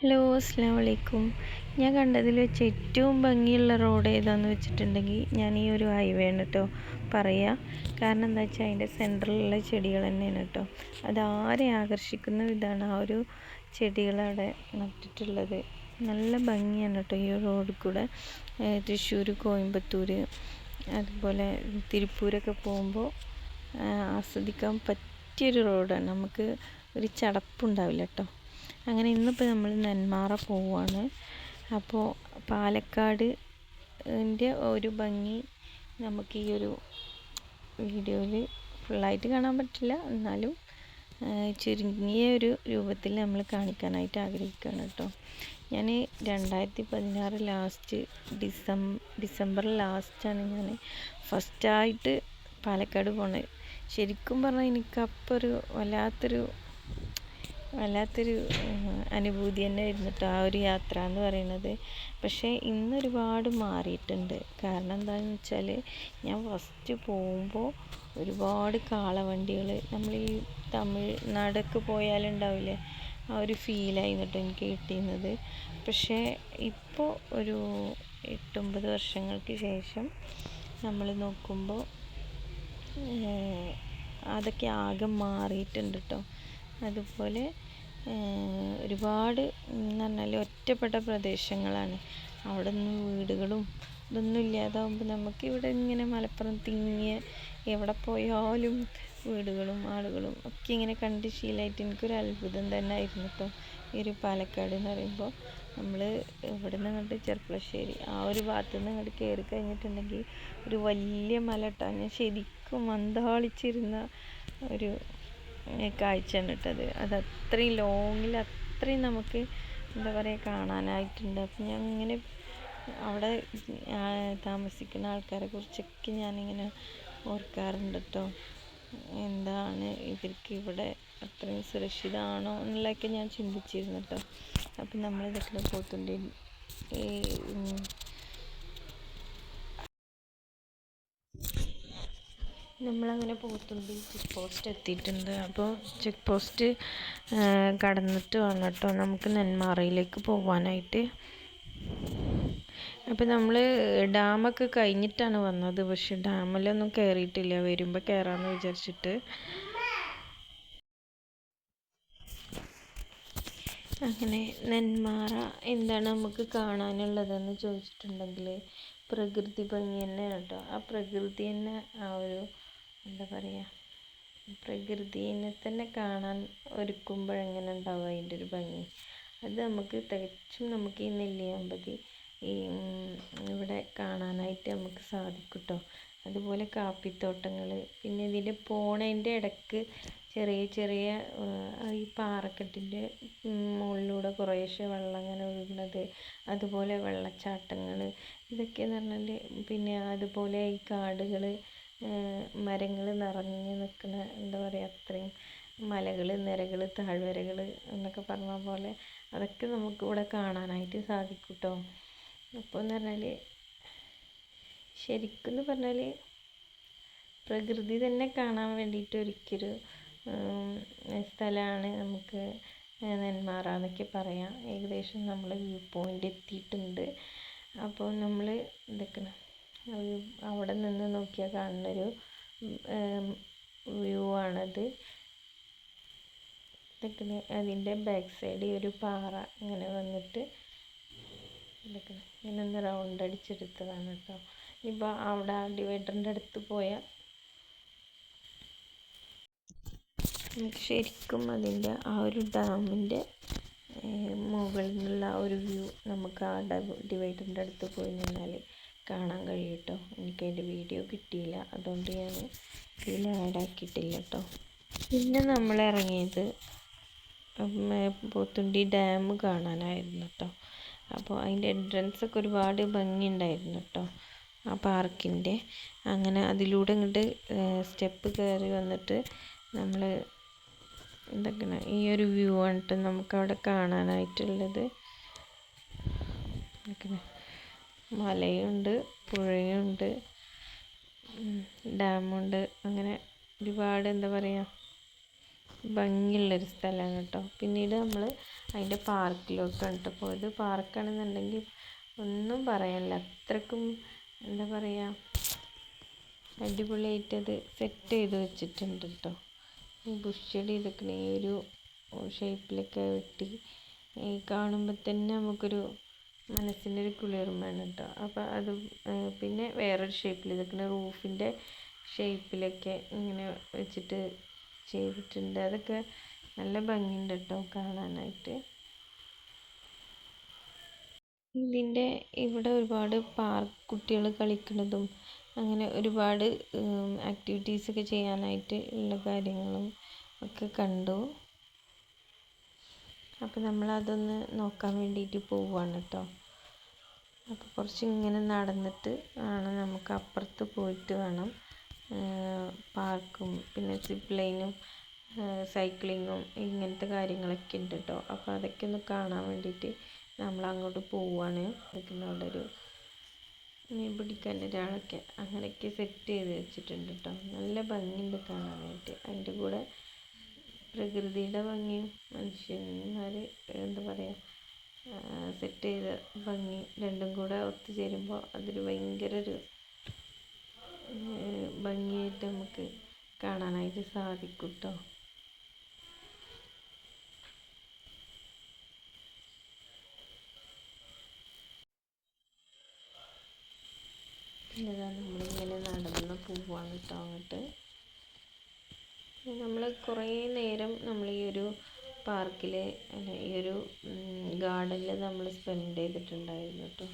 Hello അസ്സാം വലൈക്കും ഞാൻ കണ്ടതിൽ വെച്ച് ഏറ്റവും ഭംഗിയുള്ള റോഡ് ഏതാണെന്ന് വെച്ചിട്ടുണ്ടെങ്കിൽ ഞാൻ ഈ ഒരു ഹൈവേ ആണ് കേട്ടോ പറയുക കാരണം എന്താ വെച്ചാൽ അതിന്റെ സെന്ററിലുള്ള ചെടികൾ തന്നെയാണ് കേട്ടോ അതാരെ ആകർഷിക്കുന്ന വിധമാണ് ആ ഒരു ചെടികളവിടെ നട്ടിട്ടുള്ളത്. നല്ല ഭംഗിയാണ് കേട്ടോ ഈ റോഡിൽ കൂടെ. തൃശ്ശൂർ കോയമ്പത്തൂർ അതുപോലെ തിരുപ്പൂരൊക്കെ പോകുമ്പോൾ ആസ്വദിക്കാൻ പറ്റിയൊരു റോഡാണ് നമുക്ക് ഒരു ചടപ്പുണ്ടാവില്ല കേട്ടോ അങ്ങനെ ഇന്നിപ്പോൾ നമ്മൾ നെന്മാറ പോവുകയാണ് അപ്പോൾ പാലക്കാട് ന്റെ ഒരു ഭംഗി നമുക്ക് ഈ ഒരു വീഡിയോയിൽ ഫുള്ളായിട്ട് കാണാൻ പറ്റില്ല. എന്നാലും ചുരുങ്ങിയ ഒരു രൂപത്തിൽ നമ്മൾ കാണിക്കാനായിട്ട് ആഗ്രഹിക്കുകയാണ് കേട്ടോ. ഞാൻ രണ്ടായിരത്തി പതിനാറ് ലാസ്റ്റ് ഡിസം ഡിസംബർ ലാസ്റ്റാണ് ഞാൻ ഫസ്റ്റായിട്ട് പാലക്കാട് പോണത്. ശരിക്കും പറഞ്ഞാൽ എനിക്കപ്പോൾ ഒരു വല്ലാത്തൊരു വല്ലാത്തൊരു അനുഭൂതി തന്നെ ആയിരുന്നു കേട്ടോ ആ ഒരു യാത്ര എന്ന് പറയുന്നത്. പക്ഷേ ഇന്ന് ഒരുപാട് മാറിയിട്ടുണ്ട്. കാരണം എന്താണെന്ന് വെച്ചാൽ ഞാൻ ഫസ്റ്റ് പോകുമ്പോൾ ഒരുപാട് കാളവണ്ടികൾ നമ്മൾ ഈ തമിഴ്നാടൊക്കെ പോയാലുണ്ടാവില്ലേ? ആ ഒരു ഫീലായിരുന്നു കേട്ടോ എനിക്ക് കിട്ടിയിരുന്നത്. പക്ഷേ ഇപ്പോൾ ഒരു എട്ടൊമ്പത് വർഷങ്ങൾക്ക് ശേഷം നമ്മൾ നോക്കുമ്പോൾ അതൊക്കെ ആകെ മാറിയിട്ടുണ്ട് കേട്ടോ അതുപോലെ ഒരുപാട് എന്ന് പറഞ്ഞാൽ ഒറ്റപ്പെട്ട പ്രദേശങ്ങളാണ്. അവിടെ നിന്ന് വീടുകളും ഇതൊന്നും ഇല്ലാതാവുമ്പോൾ നമുക്ക് ഇവിടെ ഇങ്ങനെ മലപ്പുറം തിങ്ങിയ എവിടെ പോയാലും വീടുകളും ആളുകളും ഒക്കെ ഇങ്ങനെ കണ്ട് ശീലമായിട്ട് എനിക്കൊരു അത്ഭുതം തന്നെ ആയിരുന്നു കേട്ടോ ഈ ഒരു പാലക്കാട് എന്ന് പറയുമ്പോൾ നമ്മൾ ഇവിടെ നിന്ന് അങ്ങോട്ട് ചെർപ്പളശ്ശേരി ആ ഒരു ഭാഗത്ത് നിന്ന് അങ്ങോട്ട് കയറി കഴിഞ്ഞിട്ടുണ്ടെങ്കിൽ ഒരു വലിയ മല കേട്ടോ ഞാൻ ശരിക്കും മന്ദാളിച്ചിരുന്ന ഒരു കാഴ്ചയാണ് കേട്ടത് അത് അത്രയും ലോങ്ങിൽ അത്രയും നമുക്ക് എന്താ പറയുക കാണാനായിട്ടുണ്ട്. അപ്പം ഞാൻ ഇങ്ങനെ അവിടെ താമസിക്കുന്ന ആൾക്കാരെ കുറിച്ചൊക്കെ ഞാനിങ്ങനെ ഓർക്കാറുണ്ട് കേട്ടോ എന്താണ് ഇവർക്ക് ഇവിടെ അത്രയും സുരക്ഷിതമാണോ എന്നുള്ളതൊക്കെ ഞാൻ ചിന്തിച്ചിരുന്നു കേട്ടോ അപ്പം നമ്മളിതൊക്കെ പോത്തുണ്ടി ഈ നമ്മളങ്ങനെ പോത്തുണ്ടി ചെക്ക് പോസ്റ്റ് എത്തിയിട്ടുണ്ട്. അപ്പോൾ ചെക്ക് പോസ്റ്റ് കടന്നിട്ട് വേണം കേട്ടോ. നമുക്ക് നെന്മാറയിലേക്ക് പോകാനായിട്ട് അപ്പോൾ നമ്മൾ ഡാമൊക്കെ കഴിഞ്ഞിട്ടാണ് വന്നത്. പക്ഷെ ഡാമിലൊന്നും കയറിയിട്ടില്ല വരുമ്പോൾ കയറാമെന്ന് വിചാരിച്ചിട്ട്. അങ്ങനെ നെന്മാറ എന്താണ് നമുക്ക് കാണാനുള്ളതെന്ന് ചോദിച്ചിട്ടുണ്ടെങ്കിൽ പ്രകൃതി ഭംഗി തന്നെയാണ് കേട്ടോ. ആ പ്രകൃതി തന്നെ ആ ഒരു എന്താ പറയുക പ്രകൃതിയെ തന്നെ കാണാൻ ഒരുക്കുമ്പോൾ എങ്ങനെ ഉണ്ടാവും അതിന്റെ ഒരു ഭംഗി. അത് നമുക്ക് തികച്ചും നമുക്ക് ഈ നെല്ലിയാമ്പതി ഈ ഇവിടെ കാണാനായിട്ട് നമുക്ക് സാധിക്കും അതുപോലെ കാപ്പിത്തോട്ടങ്ങൾ പിന്നെ ഇതിന്റെ പോണതിന്റെ ഇടയ്ക്ക് ചെറിയ ചെറിയ ഈ പാറക്കെട്ടിന്റെ മുകളിലൂടെ കുറേശ്ശെ വെള്ളം ഇങ്ങനെ ഒഴുകുന്നത് അതുപോലെ വെള്ളച്ചാട്ടങ്ങൾ ഇതൊക്കെയെന്ന് പറഞ്ഞാൽ പിന്നെ അതുപോലെ ഈ കാടുകൾ മരങ്ങൾ നിറഞ്ഞു നിൽക്കുന്ന എന്താ പറയുക അത്രയും മലകൾ നിരകൾ താഴ്വരകൾ എന്നൊക്കെ പറഞ്ഞ പോലെ അതൊക്കെ നമുക്ക് ഇവിടെ കാണാനായിട്ട് സാധിക്കും കേട്ടോ അപ്പോൾ എന്ന് പറഞ്ഞാൽ ശരിക്കും എന്ന് പറഞ്ഞാൽ പ്രകൃതി തന്നെ കാണാൻ വേണ്ടിയിട്ട് ഒരിക്കലും സ്ഥലമാണ് നമുക്ക് നെന്മാറ എന്നൊക്കെ പറയാം. ഏകദേശം നമ്മൾ വ്യൂ പോയിന്റ് എത്തിയിട്ടുണ്ട്. അപ്പോൾ നമ്മൾ ഇതൊക്കെ അവിടെ നിന്ന് നോക്കിയാൽ കാണുന്നൊരു വ്യൂ ആണത്. ഇതൊക്കെ അതിന്റെ ബാക്ക് സൈഡ് ഒരു പാറ ഇങ്ങനെ വന്നിട്ട് ഇതൊക്കെ ഇങ്ങനെ ഒന്ന് റൗണ്ട് അടിച്ചെടുത്തതാണ് കേട്ടോ. ഇപ്പോൾ അവിടെ ഡിവൈഡറിന്റെ അടുത്ത് പോയാൽ നമുക്ക് ശരിക്കും അതിന്റെ ആ ഒരു ഡാമിന്റെ മുകളിൽ നിന്നുള്ള ഒരു വ്യൂ നമുക്ക് ആ ഡിവൈഡറിന്റെ അടുത്ത് പോയി നിന്നാൽ കാണാൻ കഴിയും കേട്ടോ എനിക്ക് അതിന്റെ വീഡിയോ കിട്ടിയില്ല. അതുകൊണ്ട് ഞാൻ ഇതിൽ ആഡാക്കിയിട്ടില്ല കേട്ടോ. പിന്നെ നമ്മൾ ഇറങ്ങിയത് പോത്തുണ്ടി ഡാം കാണാനായിരുന്നു കേട്ടോ. അപ്പോൾ അതിന്റെ എൻട്രൻസൊക്കെ ഒരുപാട് ഭംഗിയുണ്ടായിരുന്നു കേട്ടോ ആ പാർക്കിന്റെ. അങ്ങനെ അതിലൂടെ ഇങ്ങോട്ട് സ്റ്റെപ്പ് കയറി വന്നിട്ട് നമ്മൾ എന്തൊക്കെയാണ് ഈ ഒരു വ്യൂ ആണ് കേട്ടോ നമുക്കവിടെ കാണാനായിട്ടുള്ളത്. മലയുണ്ട് പുഴയുണ്ട് ഡാമുണ്ട്. അങ്ങനെ ഒരുപാട് എന്താ പറയുക ഭംഗിയുള്ളൊരു സ്ഥലമാണ് കേട്ടോ. പിന്നീട് നമ്മൾ അതിന്റെ പാർക്കിലോട്ടാണ് കേട്ടോ പോയത്. പാർക്കാണെന്നുണ്ടെങ്കിൽ ഒന്നും പറയാനില്ല. അത്രക്കും എന്താ പറയുക അടിപൊളിയായിട്ട് അത് സെറ്റ് ചെയ്ത് വെച്ചിട്ടുണ്ട് കേട്ടോ. ഈ ബുഷ് ചെടി ഇതൊക്കെ ഈ ഒരു ഷേപ്പിലൊക്കെ വെട്ടി ഈ കാണുമ്പോൾ തന്നെ നമുക്കൊരു മനസ്സിന്റെ ഒരു കുളിർമയാണ് കേട്ടോ അപ്പോൾ അത് പിന്നെ വേറൊരു ഷേപ്പിൽ ഇതൊക്കെ റൂഫിന്റെ ഷേപ്പിലൊക്കെ ഇങ്ങനെ വെച്ചിട്ട് ചെയ്തിട്ടുണ്ട്. അതൊക്കെ നല്ല ഭംഗിയുണ്ട് കേട്ടോ കാണാനായിട്ട്. ഇതിന്റെ ഇവിടെ ഒരുപാട് പാർക്ക് കുട്ടികൾ കളിക്കുന്നതും അങ്ങനെ ഒരുപാട് ആക്ടിവിറ്റീസൊക്കെ ചെയ്യാനായിട്ട് ഉള്ള കാര്യങ്ങളും ഒക്കെ കണ്ടു. അപ്പോൾ നമ്മളതൊന്ന് നോക്കാൻ വേണ്ടിയിട്ട് പോവുകയാണ് കേട്ടോ അപ്പോൾ കുറച്ച് ഇങ്ങനെ നടന്നിട്ട് ആണ് നമുക്ക് അപ്പുറത്ത് പോയിട്ട് വേണം പാർക്കും പിന്നെ സിപ്പ് ലൈനും സൈക്ലിങ്ങും ഇങ്ങനത്തെ കാര്യങ്ങളൊക്കെ ഉണ്ട് കേട്ടോ അപ്പോൾ അതൊക്കെ ഒന്ന് കാണാൻ വേണ്ടിയിട്ട് നമ്മൾ അങ്ങോട്ട് പോവുകയാണ് അതൊക്കെയുള്ളൊരു മീൻ പിടിക്കാൻ ഒരാളൊക്കെ അങ്ങനെയൊക്കെ സെറ്റ് ചെയ്ത് വെച്ചിട്ടുണ്ട് കേട്ടോ നല്ല ഭംഗിയുണ്ട് കാണാനായിട്ട്. അതിന്റെ കൂടെ പ്രകൃതിയുടെ ഭംഗിയും മനുഷ്യന്മാർ എന്താ പറയുക സെറ്റ് ചെയ്ത ഭംഗി രണ്ടും കൂടെ ഒത്തുചേരുമ്പോൾ അതൊരു ഭയങ്കര ഒരു ഭംഗിയായിട്ട് നമുക്ക് കാണാനായിട്ട് സാധിക്കും കേട്ടോ നമ്മളിങ്ങനെ നടന്ന് പോവാണ് കേട്ടോ അങ്ങോട്ട്. നമ്മൾ കുറേ നേരം നമ്മൾ ഈ ഒരു പാർക്കിൽ ഈ ഒരു ഗാർഡനിൽ നമ്മൾ സ്പെൻഡ് ചെയ്തിട്ടുണ്ടായിരുന്നു കേട്ടോ.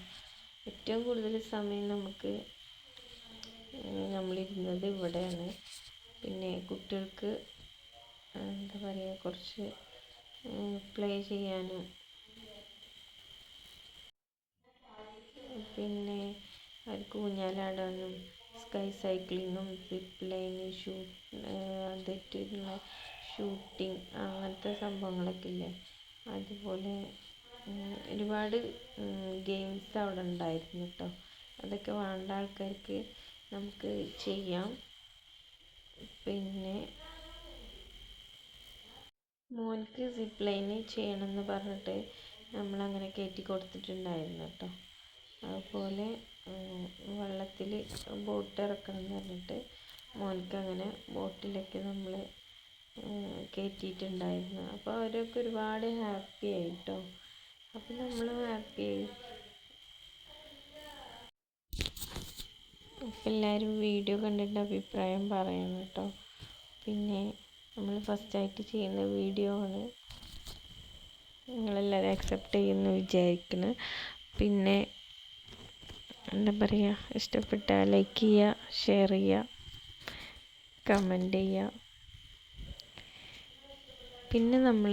ഏറ്റവും കൂടുതൽ സമയം നമുക്ക് നമ്മളിരുന്നത് ഇവിടെയാണ്. പിന്നെ കുട്ടികൾക്ക് എന്താ പറയുക കുറച്ച് പ്ലേ ചെയ്യാനും. പിന്നെ അവർക്ക് ഊഞ്ഞാലാടാനും. സ്കൈ സൈക്ലിങ്ങും സിപ്പ് ലൈന് അതിട്ടുള്ള ഷൂട്ടിങ് അങ്ങനത്തെ സംഭവങ്ങളൊക്കെ ഇല്ലേ? അതുപോലെ ഒരുപാട് ഗെയിംസ് അവിടെ ഉണ്ടായിരുന്നു കേട്ടോ അതൊക്കെ വേണ്ട ആൾക്കാർക്ക് നമുക്ക് ചെയ്യാം. പിന്നെ മോനിക്ക് സിപ്പ് ലൈന് ചെയ്യണമെന്ന് പറഞ്ഞിട്ട് നമ്മളങ്ങനെ കയറ്റി കൊടുത്തിട്ടുണ്ടായിരുന്നു കേട്ടോ അതുപോലെ വള്ളത്തിൽ ബോട്ട് ഇറക്കണം എന്ന് പറഞ്ഞിട്ട് മോനിക്ക് അങ്ങനെ ബോട്ടിലൊക്കെ നമ്മൾ കയറ്റിയിട്ടുണ്ടായിരുന്നു അപ്പോൾ അവരൊക്കെ ഒരുപാട് ഹാപ്പി ആയി കേട്ടോ അപ്പോൾ നമ്മൾ ഹാപ്പി ആയി. അപ്പം എല്ലാവരും വീഡിയോ കണ്ടിട്ട് അഭിപ്രായം പറയണം കേട്ടോ. പിന്നെ നമ്മൾ ഫസ്റ്റായിട്ട് ചെയ്യുന്ന വീഡിയോ ആണ്. നിങ്ങളെല്ലാവരും അക്സെപ്റ്റ് ചെയ്യുമെന്ന് വിചാരിക്കുന്നു പിന്നെ എന്താ പറയുക ഇഷ്ടപ്പെട്ടാൽ ലൈക്ക് ചെയ്യുക ഷെയർ ചെയ്യുക കമന്റ് ചെയ്യുക. പിന്നെ നമ്മൾ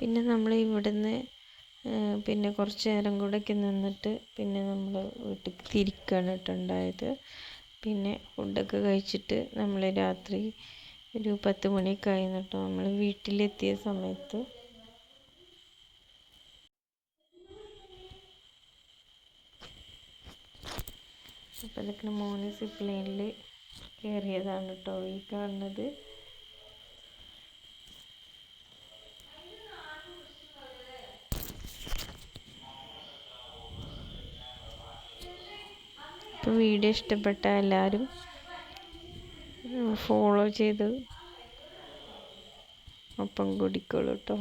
പിന്നെ നമ്മൾ ഇവിടുന്ന് പിന്നെ കുറച്ച് നേരം കൂടെയൊക്കെ നിന്നിട്ട് പിന്നെ നമ്മൾ വീട്ടിൽ തിരിക്കുകയാണ് കേട്ടോ പിന്നെ ഫുഡൊക്കെ കഴിച്ചിട്ട് നമ്മൾ രാത്രി ഒരു പത്ത് മണിയൊക്കെ ആയിരുന്നു കേട്ടോ നമ്മൾ വീട്ടിലെത്തിയ സമയത്ത്. അപ്പോൾ ഇതൊക്കെ മോന് സിപ്പ് ലൈനിൽ കയറിയതാണ് കേട്ടോ ഈ കാണുന്നത്. ഇപ്പോൾ വീഡിയോ ഇഷ്ടപ്പെട്ട എല്ലാവരും ഫോളോ ചെയ്ത് ഒപ്പം കൂടിക്കോളൂ കേട്ടോ